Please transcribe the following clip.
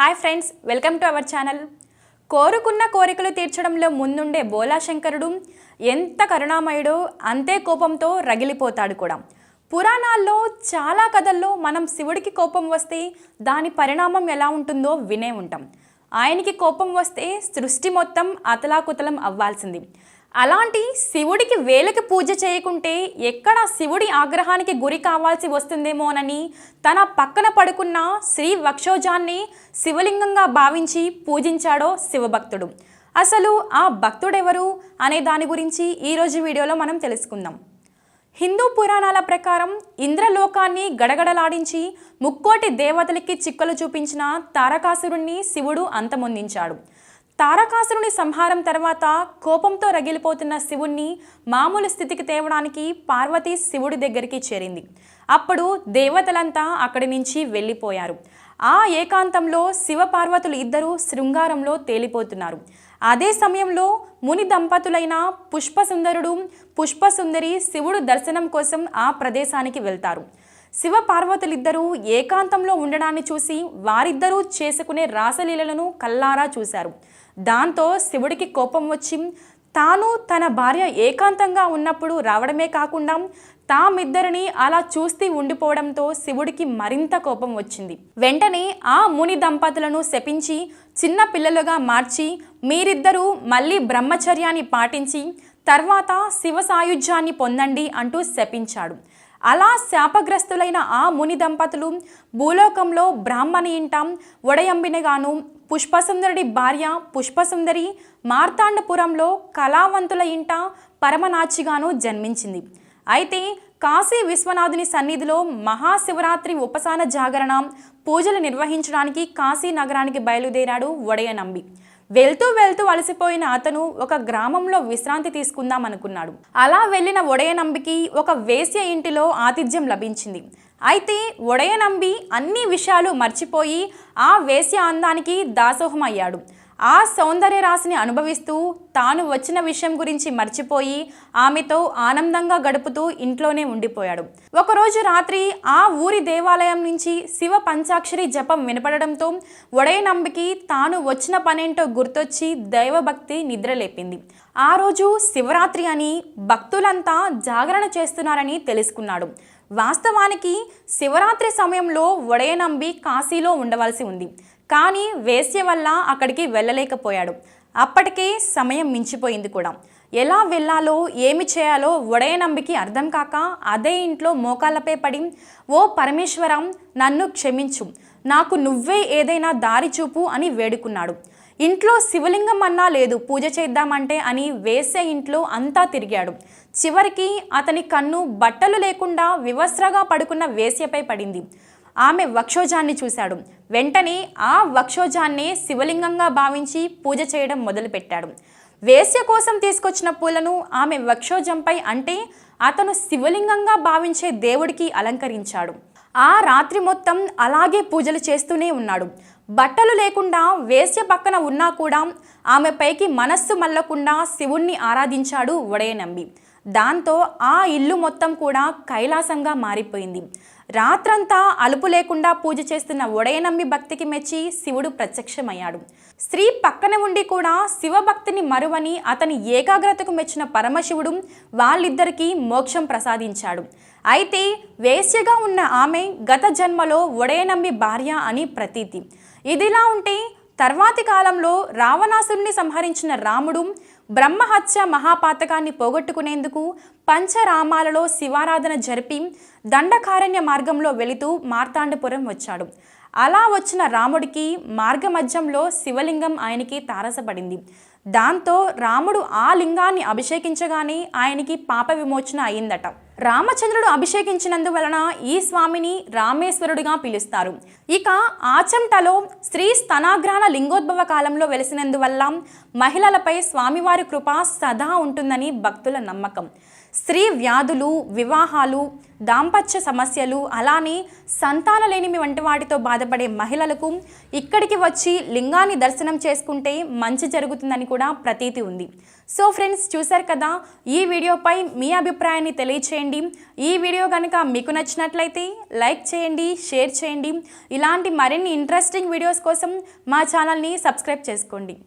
Hi friends welcome to our channel. కోరుకున్న కోరికలు తీర్చడంలో ముందుండే బోలాశంకరుడు ఎంత కరుణామయుడో అంతే కోపంతో రగిలిపోతాడు కూడా. పురాణాల్లో చాలా కథల్లో మనం శివుడికి కోపం వస్తే దాని పరిణామం ఎలా ఉంటుందో వినే ఉంటాం. ఆయనకి కోపం వస్తే సృష్టి మొత్తం అతలాకుతలం అవ్వాల్సింది. అలాంటి శివుడికి వేలకి పూజ చేయకుంటే ఎక్కడ శివుడి ఆగ్రహానికి గురి కావాల్సి వస్తుందేమోనని తన పక్కన పడుకున్న శ్రీ వక్షోజాన్ని శివలింగంగా భావించి పూజించాడో శివభక్తుడు. అసలు ఆ భక్తుడెవరు అనే దాని గురించి ఈరోజు వీడియోలో మనం తెలుసుకుందాం. హిందూ పురాణాల ప్రకారం ఇంద్రలోకాన్ని గడగడలాడించి ముక్కోటి దేవతలకి చిక్కలు చూపించిన తారకాసురుణ్ణి శివుడు అంతమొందించాడు. తారకాసురుని సంహారం తర్వాత కోపంతో రగిలిపోతున్న శివుణ్ణి మామూలు స్థితికి తేవడానికి పార్వతి శివుడి దగ్గరికి చేరింది. అప్పుడు దేవతలంతా అక్కడి నుంచి వెళ్ళిపోయారు. ఆ ఏకాంతంలో శివపార్వతులు ఇద్దరూ శృంగారంలో తేలిపోతున్నారు. అదే సమయంలో ముని దంపతులైన పుష్పసుందరుడు పుష్పసుందరి శివుడు దర్శనం కోసం ఆ ప్రదేశానికి వెళ్తారు. శివ పార్వతులిద్దరూ ఏకాంతంలో ఉండడాన్ని చూసి వారిద్దరూ చేసుకునే రాసలీలలను కల్లారా చూశారు. దాంతో శివుడికి కోపం వచ్చి తాను తన భార్య ఏకాంతంగా ఉన్నప్పుడు రావడమే కాకుండా తామిద్దరిని అలా చూస్తూ ఉండిపోవడంతో శివుడికి మరింత కోపం వచ్చింది. వెంటనే ఆ ముని దంపతులను శపించి చిన్న పిల్లలుగా మార్చి మీరిద్దరూ మళ్ళీ బ్రహ్మచర్యాన్ని పాటించి తర్వాత శివ సాయుధ్యాన్ని పొందండి అంటూ శపించాడు. అలా శాపగ్రస్తులైన ఆ ముని దంపతులు భూలోకంలో బ్రాహ్మణి ఇంటాం ఒడయంబినిగాను పుష్పసుందరుడి భార్య పుష్పసుందరి మార్తాండపురంలో కళావంతుల ఇంట పరమనాచిగాను జన్మించింది. అయితే కాశీ విశ్వనాథుని సన్నిధిలో మహాశివరాత్రి ఉపసాన జాగరణ పూజలు నిర్వహించడానికి కాశీ నగరానికి బయలుదేరాడు వడయనంబి వెళ్తూ వెళ్తూ అలసిపోయిన అతను ఒక గ్రామంలో విశ్రాంతి తీసుకుందాం అనుకున్నాడు. అలా వెళ్ళిన ఒడయనంబికి ఒక వేశ్య ఇంటిలో ఆతిథ్యం లభించింది. అయితే ఒడయనంబి అన్ని విషయాలు మర్చిపోయి ఆ వేశ్య అందానికి దాసోహమయ్యాడు. ఆ సౌందర్య రాశిని అనుభవిస్తూ తాను వచ్చిన విషయం గురించి మర్చిపోయి ఆమెతో ఆనందంగా గడుపుతూ ఇంట్లోనే ఉండిపోయాడు. ఒకరోజు రాత్రి ఆ ఊరి దేవాలయం నుంచి శివ పంచాక్షరి జపం వినపడడంతో ఒడయనంబికి తాను వచ్చిన పనేంటో గుర్తొచ్చి దైవభక్తి నిద్రలేపింది ఆ రోజు శివరాత్రి అని భక్తులంతా జాగరణ చేస్తున్నారని తెలుసుకున్నాడు. వాస్తవానికి శివరాత్రి సమయంలో ఒడయనంబి కాశీలో ఉండవలసి ఉంది. కానీ వేశ్య వల్ల అక్కడికి వెళ్ళలేకపోయాడు. అప్పటికే సమయం మించిపోయింది కూడా. ఎలా వెళ్ళాలో ఏమి చేయాలో ఒడయనంబికి అర్థం కాక అదే ఇంట్లో మోకాళ్ళపై పడి ఓ పరమేశ్వరం నన్ను క్షమించు. నాకు నువ్వే ఏదైనా దారి చూపు అని వేడుకున్నాడు. ఇంట్లో శివలింగం అన్నా లేదు పూజ చేద్దామంటే అని వేసే ఇంట్లో అంతా తిరిగాడు. చివరికి అతని కన్ను బట్టలు లేకుండా వివస్రగా పడుకున్న వేశ్యపై పడింది. ఆమె వక్షోజాన్ని చూశాడు. వెంటనే ఆ వక్షోజాన్నే శివలింగంగా భావించి పూజ చేయడం మొదలుపెట్టాడు. వేశ్య కోసం తీసుకొచ్చిన పూలను ఆమె వక్షోజంపై అంటే అతను శివలింగంగా భావించే దేవుడికి అలంకరించాడు. ఆ రాత్రి మొత్తం అలాగే పూజలు చేస్తూనే ఉన్నాడు. బట్టలు లేకుండా వేశ్య పక్కన ఉన్నా కూడా ఆమె పైకి మనస్సు మల్లకుండా శివుణ్ణి ఆరాధించాడు ఒడయనంబి దాంతో ఆ ఇల్లు మొత్తం కూడా కైలాసంగా మారిపోయింది. రాత్రంతా అలుపు లేకుండా పూజ చేస్తున్న ఒడయనమ్మి భక్తికి మెచ్చి శివుడు ప్రత్యక్షమయ్యాడు. స్త్రీ పక్కన ఉండి కూడా శివభక్తిని మరువని అతని ఏకాగ్రతకు మెచ్చిన పరమశివుడు వాళ్ళిద్దరికీ మోక్షం ప్రసాదించాడు. అయితే వేశ్యగా ఉన్న ఆమె గత జన్మలో ఒడయనమ్మి భార్య అని ప్రతీతి. ఇదిలా ఉంటే తర్వాతి కాలంలో రావణాసురుని సంహరించిన రాముడు బ్రహ్మహత్య మహాపాతకాన్ని పోగొట్టుకునేందుకు పంచరామాలలో శివారాధన జరిపి దండకారణ్య మార్గంలో వెళుతూ మార్తాండపురం వచ్చాడు. అలా వచ్చిన రాముడికి మార్గమధ్యంలో శివలింగం ఆయనకి తారసపడింది. దాంతో రాముడు ఆ లింగాన్ని అభిషేకించగానే ఆయనకి పాప విమోచన అయిందట. రామచంద్రుడు అభిషేకించినందువలన ఈ స్వామిని రామేశ్వరుడిగా పిలుస్తారు. ఇక ఆచంటలో స్త్రీ స్తనాగ్రహణ లింగోద్భవ కాలంలో వెలిసినందువల్ల మహిళలపై స్వామివారి కృప సదా ఉంటుందని భక్తుల నమ్మకం. స్త్రీ వ్యాధులు వివాహాలు దాంపత్య సమస్యలు అలానే సంతానలేనిమి వంటి వాటితో బాధపడే మహిళలకు ఇక్కడికి వచ్చి లింగాన్ని దర్శనం చేసుకుంటే మంచి జరుగుతుందని కూడా ప్రతీతి ఉంది. సో ఫ్రెండ్స్ చూశారు కదా? ఈ వీడియోపై మీ అభిప్రాయాన్ని తెలియచేయండి. ఈ వీడియో కనుక మీకు నచ్చినట్లయితే లైక్ చేయండి షేర్ చేయండి. ఇలాంటి మరిన్ని ఇంట్రెస్టింగ్ వీడియోస్ కోసం మా ఛానల్ని సబ్స్క్రైబ్ చేసుకోండి.